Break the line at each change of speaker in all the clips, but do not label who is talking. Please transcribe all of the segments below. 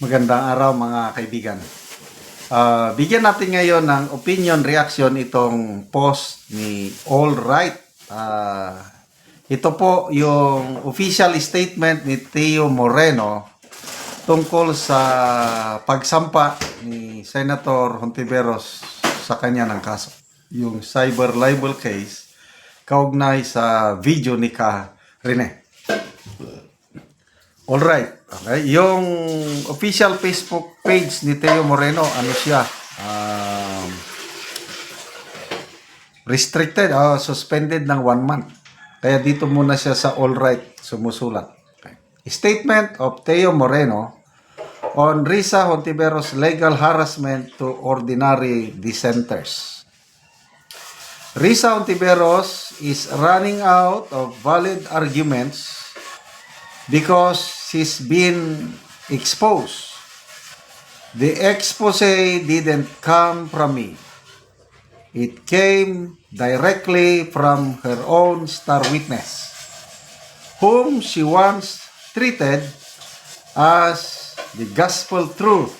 Magandang araw mga kaibigan. Ah, bigyan natin ngayon ng opinion reaction itong post ni All Right. Ah, ito po yung official statement ni Teo Moreno tungkol sa pagsampa ni Senator Hontiveros sa kanya ng kaso. Yung cyber libel case kaugnay sa video ni Ka Rene. All right. Okay. Yung official Facebook page ni Teo Moreno, ano siya? Um, restricted, oh, suspended ng one month. Kaya dito muna siya sa all right sumusulat. Okay. Statement of Teo Moreno on Risa Hontiveros legal harassment to ordinary dissenters. Risa Hontiveros is running out of valid arguments because she's been exposed. The expose didn't come from me. It came directly from her own star witness, whom she once treated as the gospel truth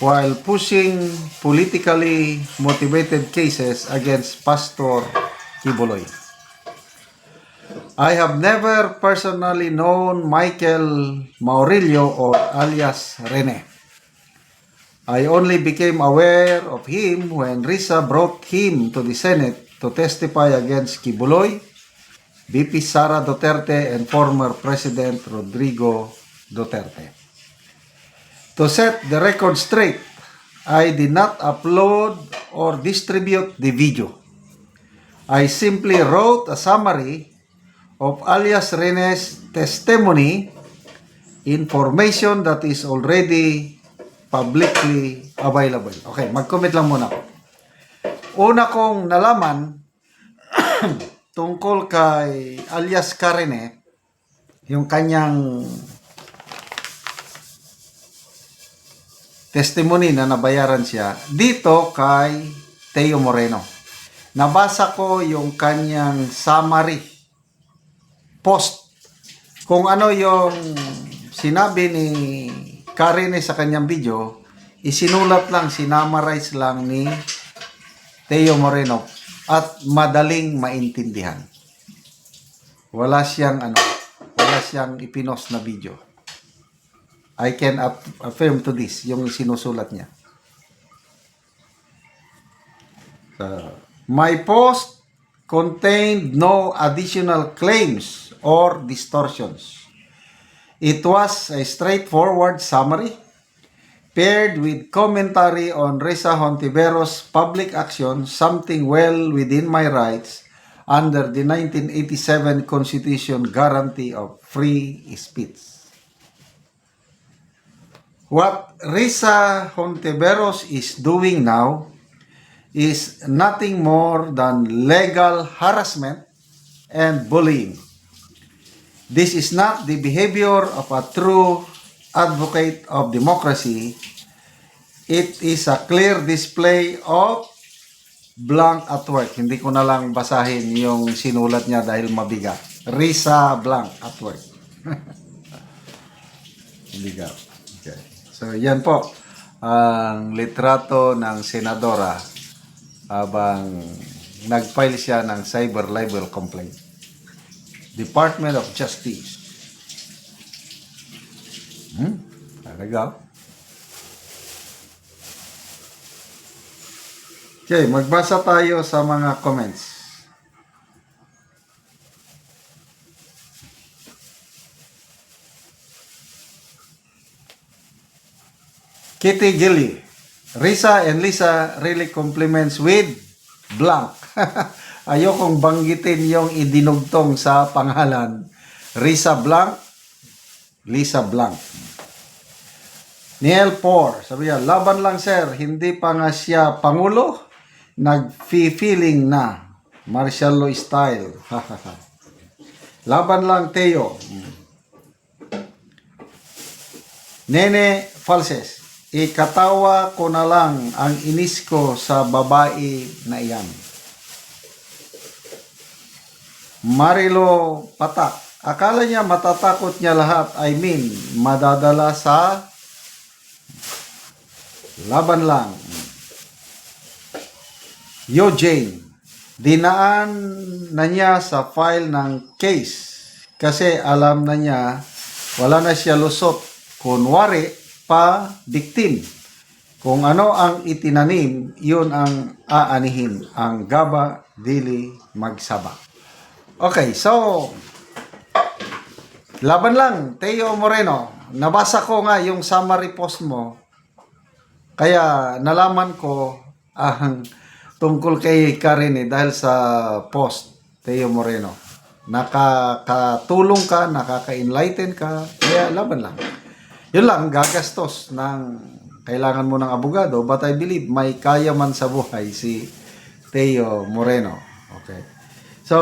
while pushing politically motivated cases against Pastor Kibuloy. I have never personally known Michael Maurilio or alias Rene. I only became aware of him when Risa brought him to the Senate to testify against Kibuloy, VP Sara Duterte, and former President Rodrigo Duterte. To set the record straight, I did not upload or distribute the video. I simply wrote a summary of alias Rene's testimony, information that is already publicly available. Okay, mag-comment lang muna ako. Una kong nalaman tungkol kay alias Karene, yung kanyang testimony na nabayaran siya dito kay Teo Moreno. Nabasa ko yung kanyang summary post kung ano yung sinabi ni Karine sa kanyang video isinulat lang, sinamarize lang ni Teo Moreno at madaling maintindihan. Wala siyang ano, wala siyang ipinos na video. I can aff- affirm to this, yung sinusulat niya. So, my post contained no additional claims or distortions. It was a straightforward summary paired with commentary on Reza Hontiveros' public action, something well within my rights under the 1987 Constitution guarantee of free speech. What Risa Hontiveros is doing now is nothing more than legal harassment and bullying. This is not the behavior of a true advocate of democracy. It is a clear display of blank at work. Hindi ko na lang basahin yung sinulat niya dahil mabigat. Risa blank at work. Mabigat. Okay. So, yan po ang litrato ng senadora habang nag-file siya ng cyber libel complaint. Department of Justice. Hmm? Talaga. Okay, magbasa tayo sa mga comments. Kitty Gilly. Risa and Lisa really compliments with blank. Ayokong banggitin yung idinugtong sa pangalan. Risa Blanc, Lisa Blanc. Neil Por, sabi niya, laban lang sir, hindi pa nga siya pangulo, nag-feeling na. Martial law style. laban lang Teo. Nene Falses, ikatawa ko na lang ang inis ko sa babae na iyan. Marilo Patak, akala niya matatakot niya lahat, I mean, madadala sa Laban lang. Eugene, dinaan na niya sa file ng case kasi alam na niya wala na siya lusot. Kunwari pa victim. Kung ano ang itinanim, yun ang aanihin. Ang gaba, dili, magsaba. Okay, so laban lang, Teo Moreno. Nabasa ko nga yung summary post mo. Kaya nalaman ko ang tungkol kay Karen eh, dahil sa post, Teo Moreno. Nakakatulong ka, nakaka-enlighten ka, kaya laban lang. Yun lang, gagastos ng kailangan mo ng abogado, but I believe may kaya man sa buhay si Teo Moreno. Okay. So,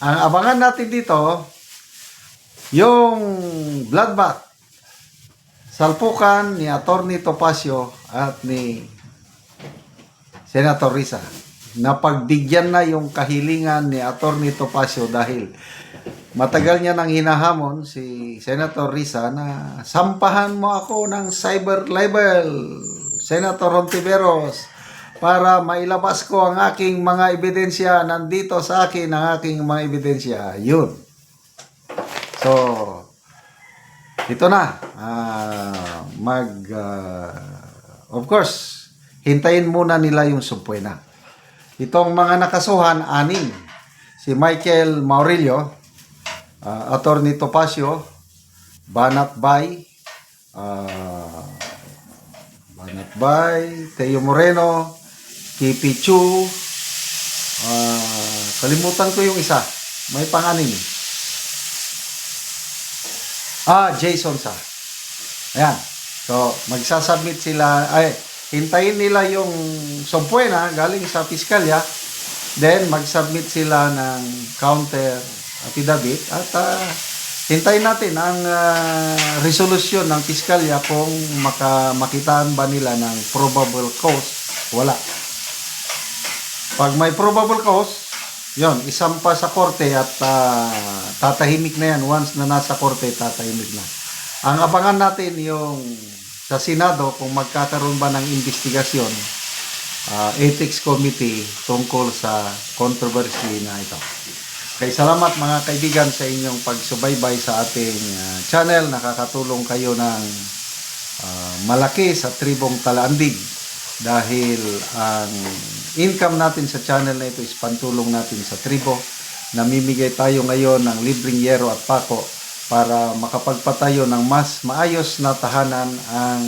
ang abangan natin dito, yung bloodbath salpukan ni Attorney Topacio at ni Senator Risa. Napagbigyan na yung kahilingan ni Attorney Topacio dahil matagal niya nang hinahamon si Senator Risa na sampahan mo ako ng cyber libel, Senator Rontiveros, para mailabas ko ang aking mga ebidensya. Nandito sa akin ang aking mga ebidensya. Yun. So, ito na. Ah, mag, ah, of course, hintayin muna nila yung sumpuena. Itong mga nakasuhan, anim. Si Michael Maurilio, uh, Attorney Topacio, Banat Bay, ah, Banat Bay, Teo Moreno, Kipi Chu, ah, kalimutan ko yung isa. May panganim. eh. Ah, Jason sa. Ayan. So, magsasubmit sila, ay, hintayin nila yung sumpuena galing sa piskalya, then magsubmit sila ng counter affidavit at ah, hintayin natin ang ah, resolusyon ng piskalya kung maka, makitaan ba nila ng probable cause. Wala. Pag may probable cause, yon isampa sa korte at ah, tatahimik na yan. Once na nasa korte, tatahimik na. Ang abangan natin yung sa Senado kung magkakaroon ba ng investigasyon, ah, ethics committee tungkol sa controversy na ito. Kaya salamat mga kaibigan sa inyong pagsubaybay sa ating ah, channel. Nakakatulong kayo ng ah, malaki sa tribong Talaandig dahil ang income natin sa channel na ito is pantulong natin sa tribo. Namimigay tayo ngayon ng libreng yero at pako para makapagpatayo ng mas maayos na tahanan ang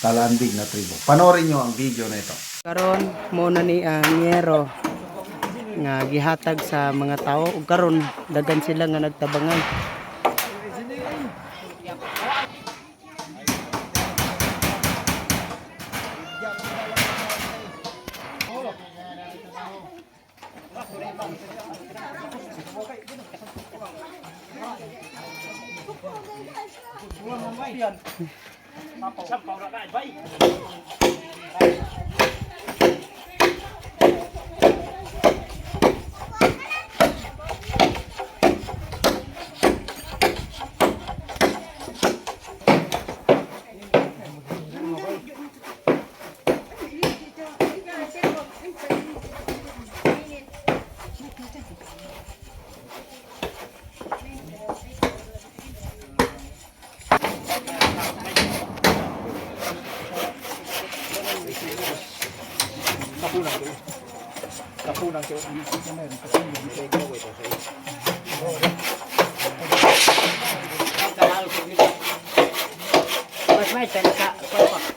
Talaandig na tribo. Panoorin nyo ang video na ito.
karon mo na ni ang yero nga gihatag sa mga tao. Ug karon dagan sila nga nagtabangan mas may tanaka
Amit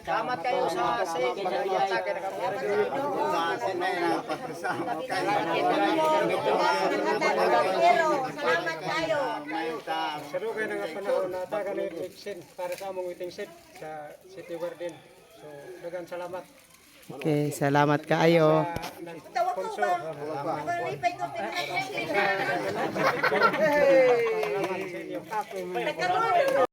Salamat.
salamat
Salamat kayo sa sa pagpapatake na kami. Sa sinay na patrisa.
Salamat tayo.
Pero kayo nga panahon na taga na itingsin para sa among itingsin sa City Garden. So, dagan salamat.
okay salamat kaayo
Tawa